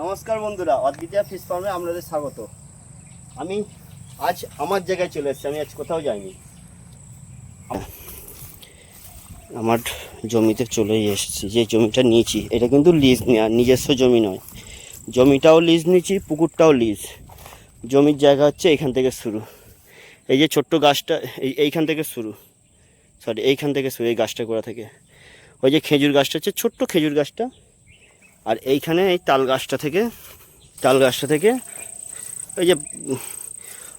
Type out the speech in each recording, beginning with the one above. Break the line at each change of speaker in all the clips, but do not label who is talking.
নমস্কার বন্ধুরা, অদ্বিতীয় ফিস ফার্মে আপনাদের স্বাগত। আমি আজ আমার জায়গায় চলে এসেছি, আমি আজ কোথাও যাইনি। আমার জমিতে চলে এসেছি, যে জমিটা নিয়েছি, এটা কিন্তু লিজ নেওয়া নিজস্ব জমি নয়। জমিটাও লিজ নিয়েছি, পুকুরটাও লিজ জমির জায়গা হচ্ছে এখান থেকে শুরু। এই যে ছোট্ট গাছটা, এই, এইখান থেকে শুরু। সরি এইখান থেকে শুরু, এই গাছটা করা থেকে। ওই যে খেজুর গাছটা হচ্ছে, ছোট্ট খেজুর গাছটা। আর এইখানে এই তাল গাছটা থেকে, তাল গাছটা থেকে ওই যে,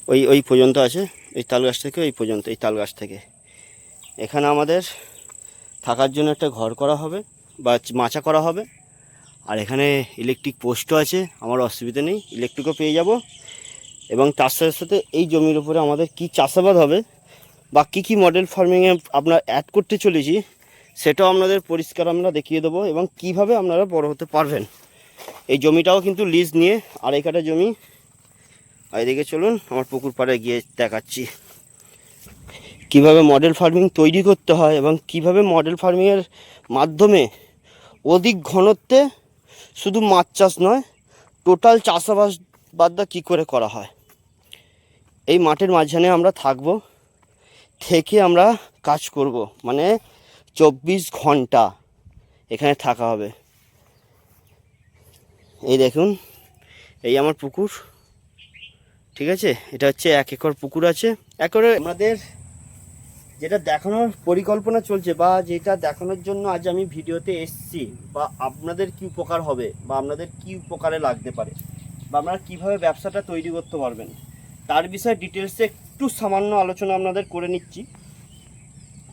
ওই ওই পর্যন্ত আছে, এই তাল গাছ থেকে ওই পর্যন্ত, এই তাল গাছ থেকে। এখানে আমাদের থাকার জন্য একটা ঘর করা হবে বা মাচা করা হবে। আর এখানে ইলেকট্রিক পোস্টও আছে, আমার অসুবিধা নেই, ইলেকট্রিকও পেয়ে যাব। এবং তার সাথে সাথে এই জমির উপরে আমাদের কি চাষাবাদ হবে বা কী কী মডেল ফার্মিংয়ে আপনার অ্যাড করতে চলেছি সেটাও আপনাদের পরিষ্কার আমরা দেখিয়ে দেবো এবং কীভাবে আপনারা বড় হতে পারবেন। এই জমিটাও কিন্তু লিজ নিয়ে আর আড়াই কাটা জমি। আর এদিকে চলুন, আমার পুকুর পাড়ে গিয়ে দেখাচ্ছি। কীভাবে মডেল ফার্মিং তৈরি করতে হয় এবং কীভাবে মডেল ফার্মিংয়ের মাধ্যমে অধিক ঘনত্বে শুধু মাছ চাষ নয় টোটাল চাষাবাস বাদটা কী করে করা হয়? এই মাঠের মাঝখানে আমরা থাকব, থেকে আমরা কাজ করব। মানে চব্বিশ ঘণ্টা এখানে থাকা হবে। এই দেখুন, এই আমার পুকুর, ঠিক আছে? এটা হচ্ছে এক একর পুকুর আছে। একরে আমাদের যেটা দেখানোর পরিকল্পনা চলছে বা যেটা দেখানোর জন্য আজ আমি ভিডিওতে এসেছি, বা আপনাদের কি উপকার হবে, বা আপনাদের কি উপকারে লাগতে পারে, বা আপনারা কীভাবে ব্যবসাটা তৈরি করতে পারবেন, তার বিষয়ে ডিটেলসে একটু সামান্য আলোচনা আপনাদের করে নিচ্ছি।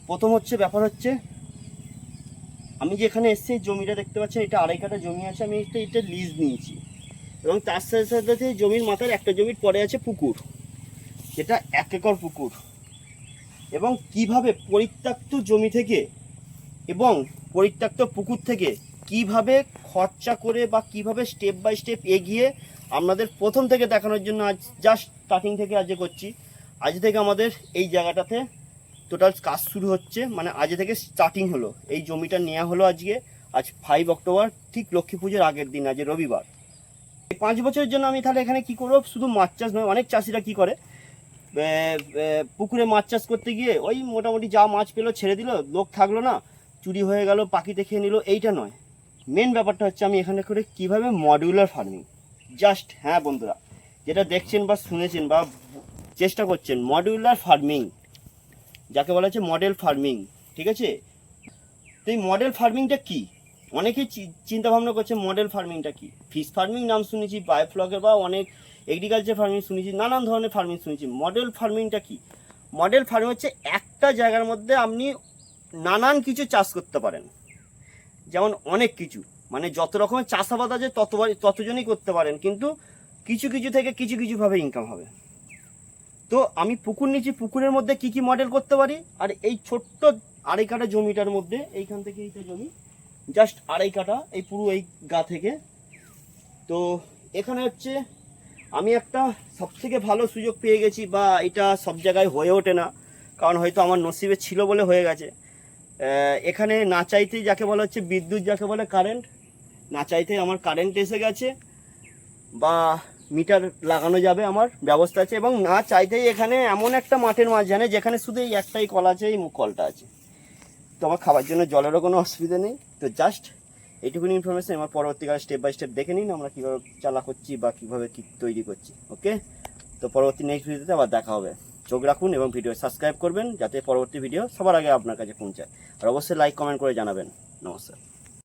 প্রথম হচ্ছে, ব্যাপার হচ্ছে, আমি যেখানে এসেছি জমিটা দেখতে পাচ্ছেন, এটা আড়াই কাটা জমি আছে, আমি এটা এটা লিজ নিয়েছি। এবং তার সাথে সাথে জমির মাথার একটা জমির পরে আছে পুকুর, যেটা এক একর পুকুর। এবং কীভাবে পরিত্যক্ত জমি থেকে এবং পরিত্যক্ত পুকুর থেকে কীভাবে খরচা করে বা কীভাবে স্টেপ বাই স্টেপ এগিয়ে আপনাদের প্রথম থেকে দেখানোর জন্য আজ জাস্ট স্টার্টিং থেকে আজ করছি। আজ থেকে আমাদের এই জায়গাটাতে টোটাল কাজ শুরু হচ্ছে মানে আজ থেকে স্টার্টিং হলো। এই জমিটা নেওয়া হলো আজকে, আজ ফাইভ অক্টোবর, ঠিক লক্ষ্মী পুজোর আগের দিন, আজ রবিবার। এই পাঁচ বছরের জন্য আমি তাহলে এখানে কি করব? শুধু মাছ চাষ নয়, অনেক চাষিরা কি করে? পুকুরে মাছ চাষ করতে গিয়ে ওই মোটামুটি যা মাছ পেল, ছেড়ে দিল, লোক থাকল না, চুরি হয়ে গেল, পাখিতে খেয়ে নিল, এইটা নয়। মেন ব্যাপারটা হচ্ছে আমি এখানে করে কীভাবে মডিউলার ফার্মিং জাস্ট হ্যাঁ বন্ধুরা, যেটা দেখছেন বা শুনেছেন বা চেষ্টা করছেন মডিউলার ফার্মিং যাকে বলা হচ্ছে মডেল ফার্মিং ঠিক আছে? তো এই মডেল ফার্মিংটা কী? অনেকেই চিন্তা ভাবনা করছে মডেল ফার্মিংটা কী? ফিশ ফার্মিং নাম শুনেছি বায়োফ্লগের বা অনেক এগ্রিকালচার ফার্মিং শুনেছি, নানান ধরনের ফার্মিং শুনেছি। মডেল ফার্মিংটা কী? মডেল ফার্মিং হচ্ছে একটা জায়গার মধ্যে আপনি নানান কিছু চাষ করতে পারেন। যেমন অনেক কিছু মানে যত রকমের চাষাবাদ আছে ততবার ততজনই করতে পারেন, কিন্তু কিছু কিছু থেকে কিছু কিছুভাবে ইনকাম হবে। তো আমি পুকুর নিচ্ছি পুকুরের মধ্যে কি কি মডেল করতে পারি? আর এই ছোট্ট আড়াই কাটা জমিটার মধ্যে, এইখান থেকে এইটা জমি জাস্ট আড়াই কাটা এই পুরো এই গা থেকে। তো এখানে হচ্ছে, আমি একটা সব থেকে ভালো সুযোগ পেয়ে গেছি বা এটা সব জায়গায় হয়ে ওঠে না, কারণ হয়তো আমার নসিবে ছিল বলে হয়ে গেছে। এখানে না চাইতেই যাকে বলা হচ্ছে বিদ্যুৎ, যাকে বলে কারেন্ট না চাইতেই আমার কারেন্ট এসে গেছে, বা মিটার লাগানো যাবে আমার, ব্যবস্থা আছে এবং না চাইতেই এখানে এমন একটা মাঠের মাঝখানে যেখানে শুধু এই একটাই কল আছে, এই কলটা আছে। তো আমার খাবার জন্য জলেরও কোনো অসুবিধা নেই। তো জাস্ট এইটুকুনি ইনফরমেশন আমার পরবর্তীকালে স্টেপ বাই স্টেপ দেখে নিন আমরা কীভাবে চালা করছি বা কীভাবে কী তৈরি করছি ওকে তো পরবর্তী নেক্সট ভিডিওতে আবার দেখা হবে। চোখ রাখুন এবং ভিডিও সাবস্ক্রাইব করবেন, যাতে পরবর্তী ভিডিও সবার আগে আপনার কাছে পৌঁছায়। আর অবশ্যই লাইক কমেন্ট করে জানাবেন। নমস্কার।